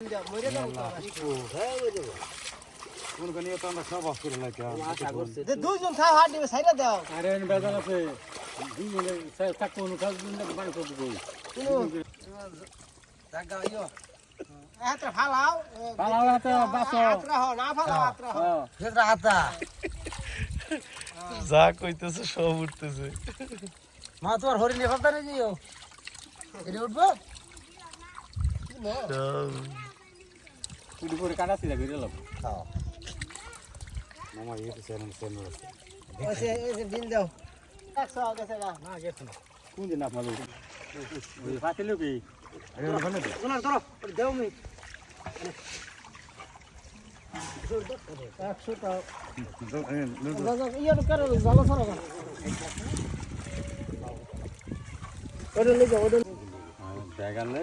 করে দুইজন থাও দিবে সাইডে দাও আরে বেজাল আছে বাড়ি করব ফালাও হাতে না ফালাও যা কইতেছে সব উঠতেছে। মা তোমার হরিণ এফালতা নেই দিও এটা উঠবো? কুড়ি করে কাটাছি দেখে গেলাম মামা এটা চ্যানেল চ্যানেল আছে। ওইসে ওইসে দিন দাও। একশো গেছে গা না গেছে না। কোন দিন আপনাদের ওই পাতিল কি আরে ওখানে তো। চলো চলো দেও মি একশো টাকা ইয়ে করে ভালো সরো ওটা লিখে ওটা ব্যাগ আনলে?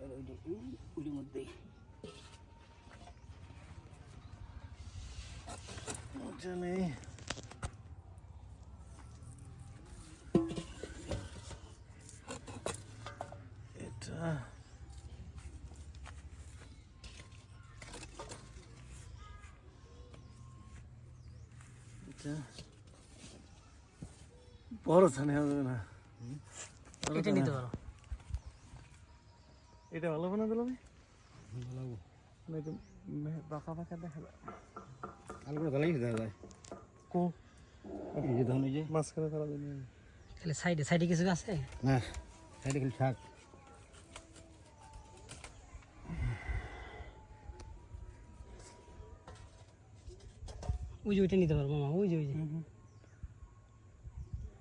ওইটার মধ্যে এটা নেই। এটা এটা বড় ছানে হবে না। এটা নিতে পারো। এটা ভালো বানা দিল ভাই ভালো না এটা মে- বাঁকা বাঁকা দেখা যায় আলু ভালোই দেওয়া যায়। কো? এই যে ধরনের যে। মাঝখানে ফেলা দিন তাহলে সাইডে সাইডে কিছু আছে? না সাইডে খালি শাক। ওই যে ওইটা নিতে পারব মামা ওই যে ওই যে।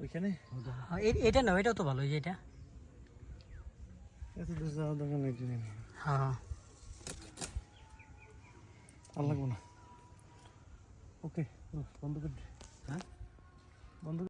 ওইখানে? হ্যাঁ, এটা না এটাও তো ভালো ওই যে এটা। এত দূর যাওয়ার দরকার নেই হ্যাঁ হ্যাঁ। আর লাগবো না। ওকে বন্ধ করে হ্যাঁ? বন্ধ